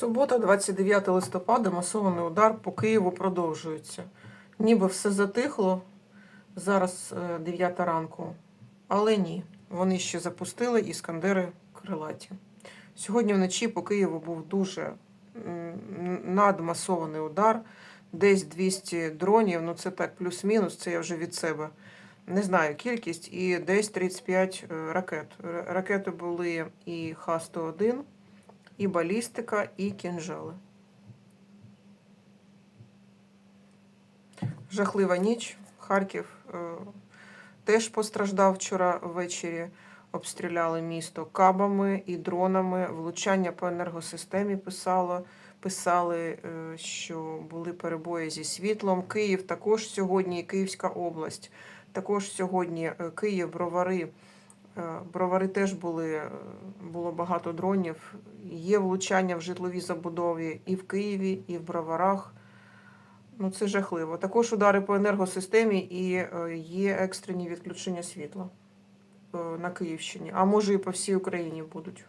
Субота, 29 листопада, масований удар по Києву продовжується. Ніби все затихло, зараз е, 9 ранку, але ні. Вони ще запустили іскандери крилаті. Сьогодні вночі по Києву був дуже надмасований удар, десь 200 дронів, ну це так плюс-мінус, це я вже від себе не знаю кількість, і десь 35 е, ракет. Ракети були і Х-101, і балістика, і кінжали. Жахлива ніч. Харків е, теж постраждав вчора ввечері. Обстріляли місто кабами і дронами. Влучання по енергосистемі писало, писали, е, що були перебої зі світлом. Київ також сьогодні, і Київська область. Також сьогодні е, Київ, бровари. Е, Бровари теж були, е, було багато дронів. Є влучання в житловій забудові і в Києві, і в Броварах. Ну, це жахливо. Також удари по енергосистемі і е, є екстрені відключення світла на Київщині, а може і по всій Україні будуть.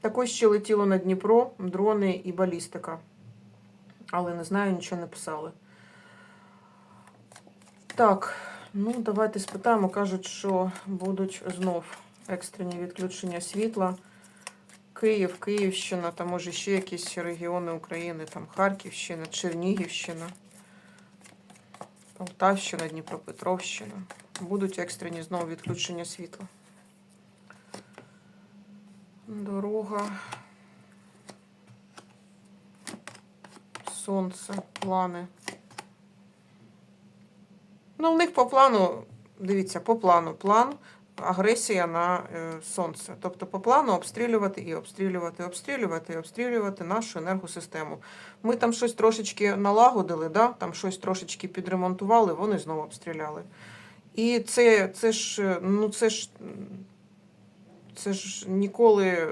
Також ще летіло на Дніпро дрони і балістика. Але не знаю, нічого не писали. Так, ну давайте спитаємо. Кажуть, що будуть знов екстрені відключення світла. Київ, Київщина, там може ще якісь регіони України, там Харківщина, Чернігівщина, Полтавщина, Дніпропетровщина. Будуть екстрені знову відключення світла. Дорога. Сонце, плани. Ну, у них по плану, дивіться, по плану план агресія на е, сонце. Тобто по плану обстрілювати і обстрілювати, обстрілювати і обстрілювати нашу енергосистему. Ми там щось трошечки налагодили, да? там щось трошечки підремонтували, вони знову обстріляли. І це, це ж, е, ну це ж, це ж ніколи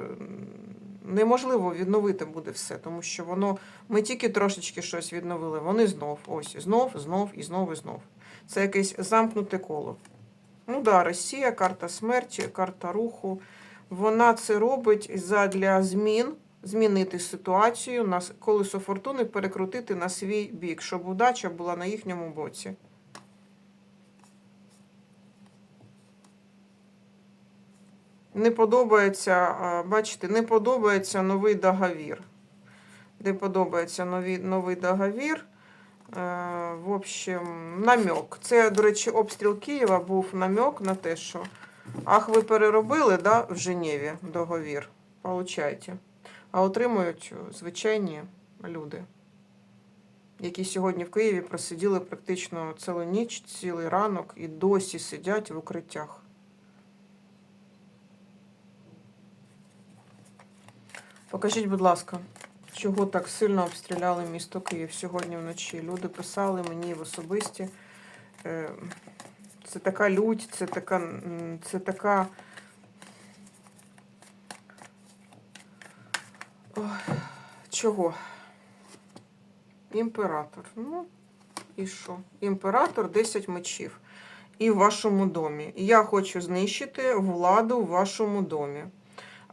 неможливо відновити буде все, тому що воно, ми тільки трошечки щось відновили, вони знов, ось, знов, знов і знов і знов. Це якесь замкнуте коло. Ну да, Росія, карта смерті, карта руху. Вона це робить задля змін, змінити ситуацію, на колесо фортуни перекрутити на свій бік, щоб удача була на їхньому боці. Не подобається, бачите, не подобається новий договір. Не подобається новий, новий договір. Е, В общем, намек. Це, до речі, обстріл Києва був намек на те, що ах, ви переробили да, в Женеві договір. Получайте. А отримують звичайні люди, які сьогодні в Києві просиділи практично цілу ніч, цілий ранок і досі сидять в укриттях. Покажіть, будь ласка, чого так сильно обстріляли місто Київ сьогодні вночі. Люди писали мені в особисті. Е, Це така лють, це така, це така. Чого? Імператор. Ну, і що? Імператор 10 мечів. І в вашому домі. Я хочу знищити владу в вашому домі.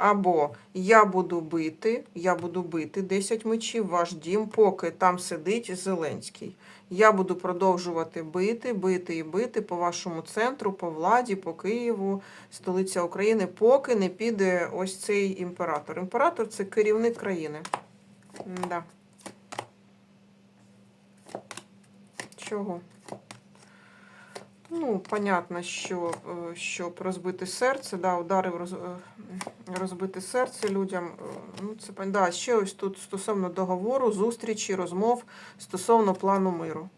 Або я буду бити, я буду бити 10 мечів, ваш дім, поки там сидить Зеленський. Я буду продовжувати бити, бити і бити по вашому центру, по владі, по Києву, столиця України, поки не піде ось цей імператор. Імператор це керівник країни. Да. Чого? Ну, понятно, що е, щоб розбити серце, да, ударив роз, е, розбити серце людям. е, Ну, це да, ще ось тут стосовно договору, зустрічі, розмов стосовно плану миру.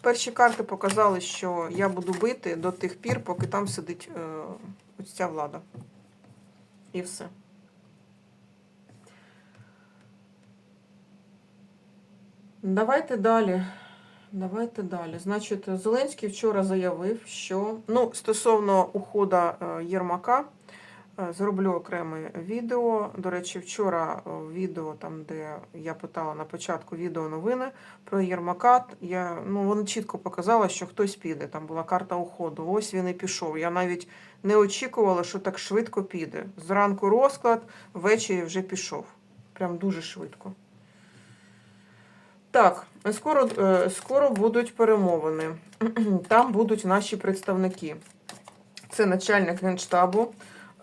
Перші карти показали, що я буду бити до тих пір, поки там сидить е, ось ця влада. І все. Давайте далі. Давайте далі. Значить, Зеленський вчора заявив, що ну, стосовно уходу е, Єрмака, Е, Зроблю окреме відео. До речі, вчора е, відео, там, де я питала на початку відео новини про Єрмака, я, ну, вони чітко показали, що хтось піде. Там була карта уходу. Ось він і пішов. Я навіть не очікувала, що так швидко піде. Зранку розклад, ввечері вже пішов. Прям дуже швидко. Так, скоро, е, скоро будуть перемовини. Там будуть наші представники. Це начальник генштабу,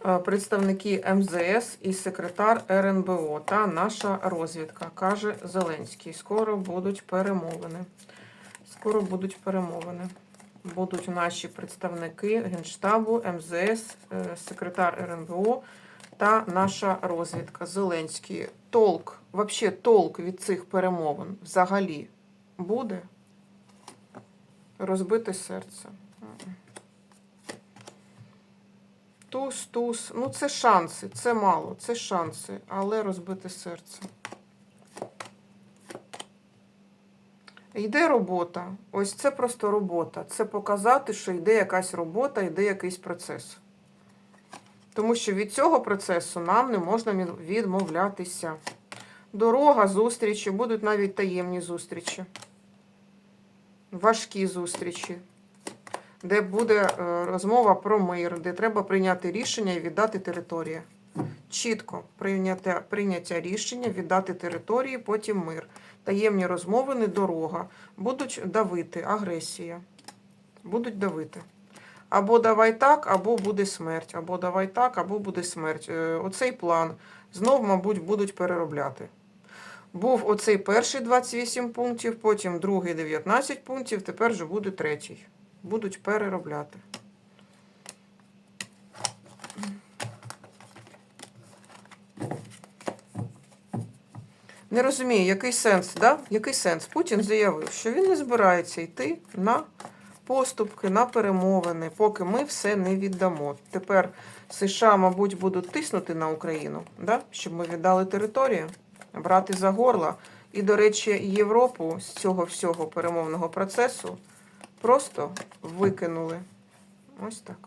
е, представники МЗС і секретар РНБО та наша розвідка, каже Зеленський. Скоро будуть перемовини. Скоро будуть перемовини. Будуть наші представники Генштабу, МЗС, е, секретар РНБО та наша розвідка. Зеленський. Толк, взагалі толк від цих перемовин взагалі буде розбите серце. Туз, туз. Ну, це шанси, це мало, це шанси, але розбите серце. Йде робота. Ось це просто робота. Це показати, що йде якась робота, йде якийсь процес. Тому що від цього процесу нам не можна відмовлятися. Дорога, зустрічі, будуть навіть таємні зустрічі, важкі зустрічі, де буде е, розмова про мир, де треба прийняти рішення і віддати територію. Чітко прийняття, прийняття рішення, віддати території, потім мир. Таємні розмови, не дорога. Будуть давити, агресія. Будуть давити. Або давай так, або буде смерть. Або давай так, або буде смерть. Е, Оцей план знов, мабуть, будуть переробляти. Був оцей перший 28 пунктів, потім другий 19 пунктів, тепер же буде третій. Будуть переробляти. Не розумію, який сенс, да? Який сенс? Путін заявив, що він не збирається йти на поступки, на перемовини, поки ми все не віддамо. Тепер США, мабуть, будуть тиснути на Україну, да? щоб ми віддали територію, брати за горло. І, до речі, Європу з цього всього перемовного процесу просто викинули. Ось так.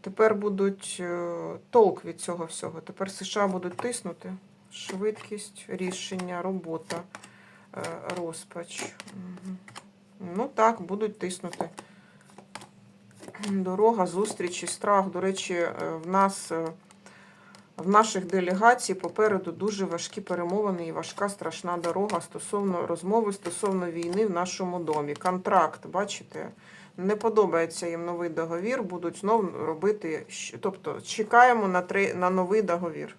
Тепер будуть е, толк від цього всього. Тепер США будуть тиснути. Швидкість, рішення, робота, е, розпач. Мгм. Ну так, будуть тиснути. Дорога, зустрічі, страх. До речі, е, в нас е, в наших делегацій попереду дуже важкі перемовини і важка страшна дорога стосовно розмови стосовно війни в нашому домі. Контракт, бачите, не подобається їм новий договір, будуть знов робити. Тобто чекаємо на, три, на новий договір.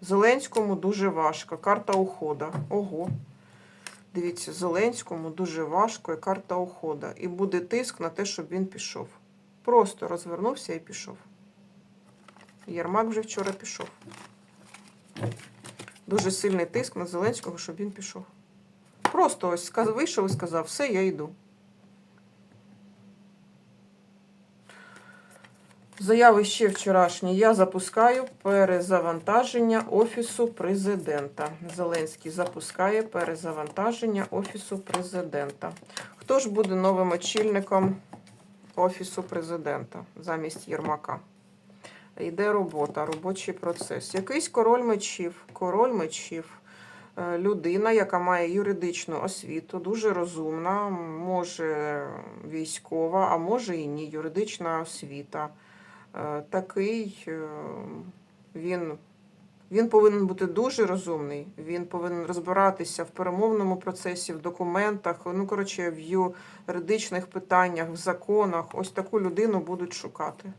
Зеленському дуже важко. Карта ухода. Ого. Дивіться, Зеленському дуже важко і карта ухода. І буде тиск на те, щоб він пішов. Просто розвернувся і пішов. Ярмак вже вчора пішов. Дуже сильний тиск на Зеленського, щоб він пішов. Просто ось вийшов і сказав, все, я йду. Заяви ще вчорашні. Я запускаю перезавантаження Офісу президента. Зеленський запускає перезавантаження Офісу президента. Хто ж буде новим очільником Офісу президента замість Єрмака? Йде робота, робочий процес. Якийсь король мечів, король мечів, е, людина, яка має юридичну освіту, дуже розумна, може військова, а може і ні, юридична освіта. Е, Такий е, він, він повинен бути дуже розумний. Він повинен розбиратися в перемовному процесі, в документах, ну коротше, в юридичних питаннях, в законах. Ось таку людину будуть шукати.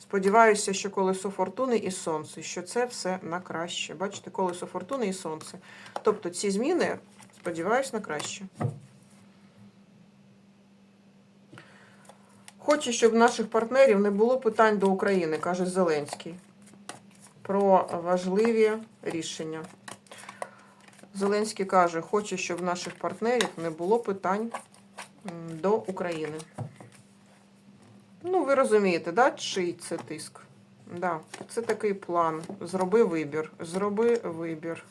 Сподіваюся, що колесо фортуни і сонце, що це все на краще. Бачите, колесо фортуни і сонце. Тобто ці зміни, сподіваюся, на краще. Хочу, щоб наших партнерів не було питань до України, каже Зеленський. Про важливі рішення. Зеленський каже, хоче, щоб наших партнерів не було питань до України. Ну, ви розумієте, да, чий це тиск? Да, це такий план. Зроби вибір. Зроби вибір.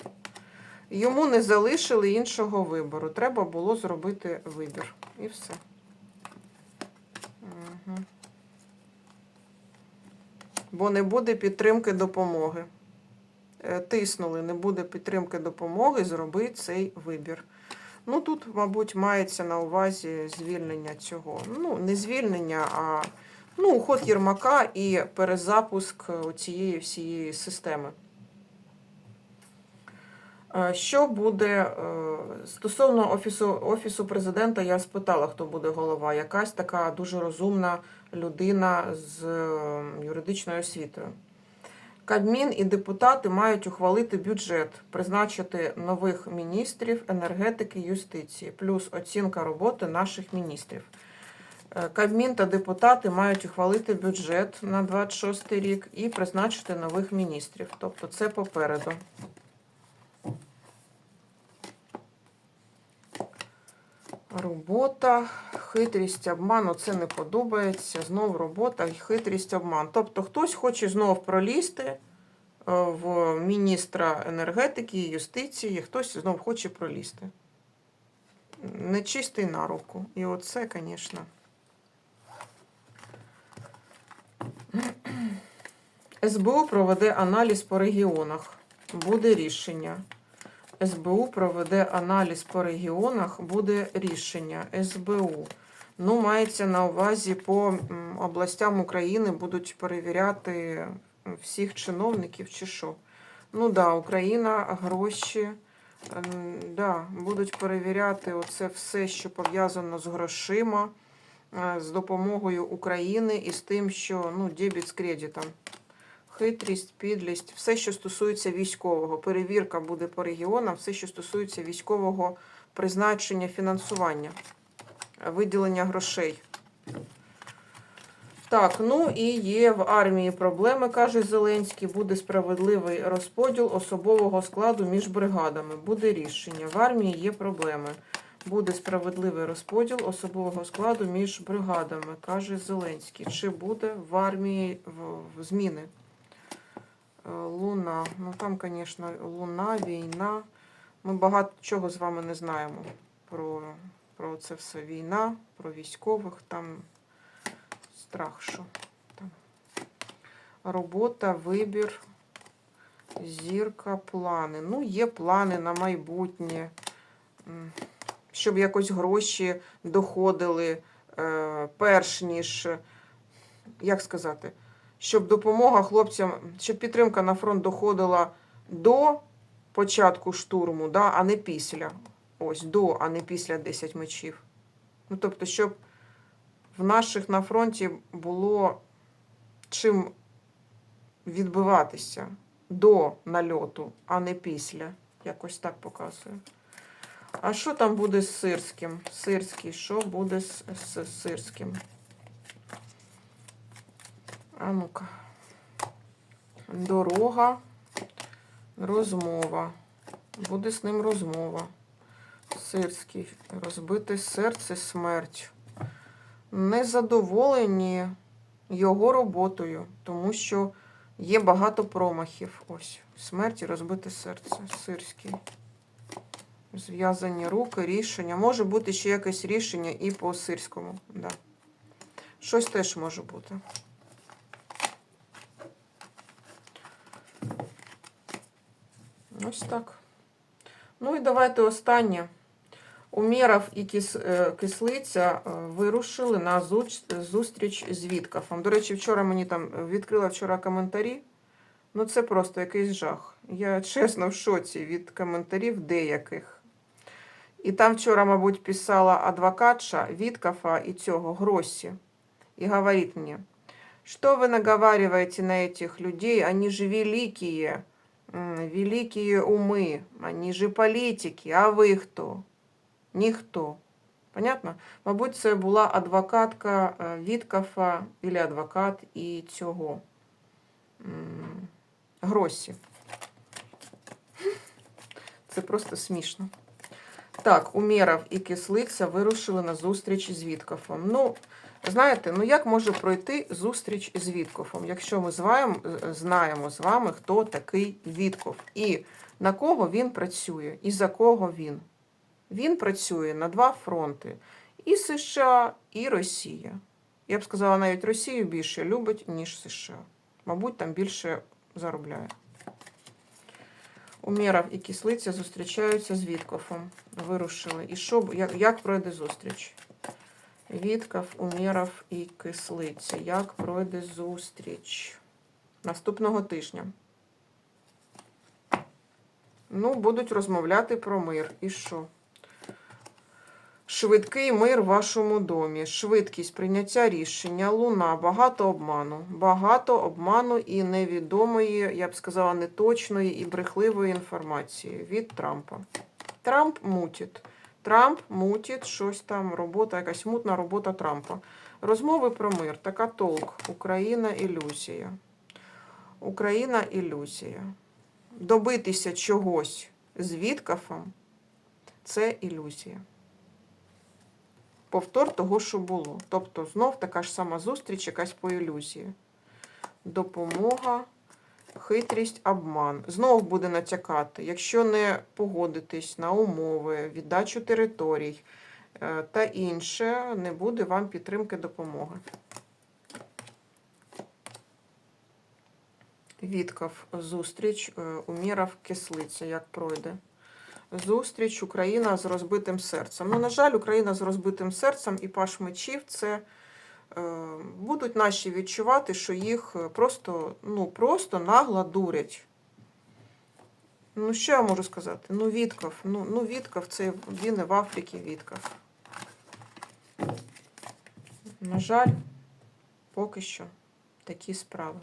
Йому не залишили іншого вибору. Треба було зробити вибір. І все. Бо не буде підтримки допомоги. Е, Тиснули, не буде підтримки допомоги, зроби цей вибір. Ну тут, мабуть, мається на увазі звільнення цього. Ну, не звільнення, а ну, уход Єрмака і перезапуск цієї всієї системи. Е, Що буде е, стосовно офісу, офісу президента, я спитала, хто буде голова. Якась така дуже розумна людина з е, юридичною освітою. Кабмін і депутати мають ухвалити бюджет, призначити нових міністрів енергетики юстиції, плюс оцінка роботи наших міністрів. Кабмін та депутати мають ухвалити бюджет на 26 рік і призначити нових міністрів. Тобто це попереду. Робота, хитрість, обман, оце не подобається. Знов робота, і хитрість, обман. Тобто хтось хоче знов пролізти е, в міністра енергетики і юстиції, хтось знов хоче пролізти. Нечистий на руку. І оце, звісно. СБУ проведе аналіз по регіонах. Буде рішення. СБУ проведе аналіз по регіонах, буде рішення СБУ. Ну, мається на увазі по областям України будуть перевіряти всіх чиновників чи що. Ну да, Україна, гроші. ем, Да, будуть перевіряти оце все, що пов'язано з грошима, е, з допомогою України і з тим, що ну, дебіт з кредитом. Хитрість, підлість, все, що стосується військового. Перевірка буде по регіонам, все, що стосується військового призначення фінансування, виділення грошей. Так, ну і є в армії проблеми, каже Зеленський. Буде справедливий розподіл особового складу між бригадами. Буде рішення. В армії є проблеми. Буде справедливий розподіл особового складу між бригадами, каже Зеленський. Чи буде в армії зміни? Е, Луна. Ну там, звісно, луна, війна. Ми багато чого з вами не знаємо про, про це все. Війна, про військових, там страх, що там. Робота, вибір, зірка, плани. Ну, є плани на майбутнє, щоб якось гроші доходили е, перш ніж, як сказати, щоб допомога хлопцям, щоб підтримка на фронт доходила до початку штурму, да, а не після. Ось до, а не після 10 мечів. Ну, тобто, щоб в наших на фронті було чим відбиватися до нальоту, а не після. Якось так показує. А що там буде з сирським? Сирський, що буде з, з сирським? А ну-ка. Дорога, розмова. Буде з ним розмова. Сирський. Розбите серце, смерть. Незадоволені його роботою, тому що є багато промахів. Ось. Смерть і розбите серце. Сирський. Зв'язані руки, рішення. Може бути ще якесь рішення і по сирському. Да. Щось теж може бути. Ось так. Ну і давайте останнє. Умєров і кис, е, кислиця е, вирушили на зустріч з Віткафом. До речі, вчора мені там е, відкрила вчора коментарі. Ну, це просто якийсь жах. Я чесно в шоці від коментарів деяких. І там вчора, мабуть, писала адвокатша Віткафа і цього Гроссі. І говорить мені, що ви наговариваете на этих людей, они же великие, м, великие умы, они же политики, а ви хто? Ніхто. Понятно? Мабуть, це була адвокатка е, Віткафа, або адвокат і цього Гросі. Це просто смішно. Так, Умєров і Кислиця вирушили на зустріч з Віткафом. Ну, знаєте, ну як може пройти зустріч з Віткофом, якщо ми вами, знаємо з вами, хто такий Вітков і на кого він працює, і за кого він? Він працює на два фронти: і США, і Росія. Я б сказала, навіть Росію більше любить, ніж США. Мабуть, там більше заробляє. Умєров і кислиця зустрічаються з Віткофом. Вирушили. І що, як, як пройде зустріч? Вітков, Умєров і кислиця. Як пройде зустріч? Наступного тижня. Ну, будуть розмовляти про мир. І що? Швидкий мир в вашому домі, швидкість прийняття рішення, луна, багато обману, багато обману і невідомої, я б сказала, неточної і брехливої інформації від Трампа. Трамп мутить. Трамп мутить щось там, робота, якась мутна робота Трампа. Розмови про мир. Така толк. Україна ілюзія. Україна ілюзія. Добитися чогось з Віткафом – це ілюзія повтор того, що було. Тобто знов така ж сама зустріч, якась по ілюзії. Допомога, хитрість, обман. Знов буде натякати, якщо не погодитись на умови, віддачу територій е, та інше, не буде вам підтримки допомоги. Вітков зустріч, е, Уміров кислиця, як пройде зустріч Україна з розбитим серцем. Ну, на жаль, Україна з розбитим серцем і паш мечів це будуть наші відчувати, що їх просто, ну, просто нагло дурять. Ну, що я можу сказати? Ну, Вітков, ну, ну Вітков, це він і в Африці Вітков. На жаль, поки що такі справи.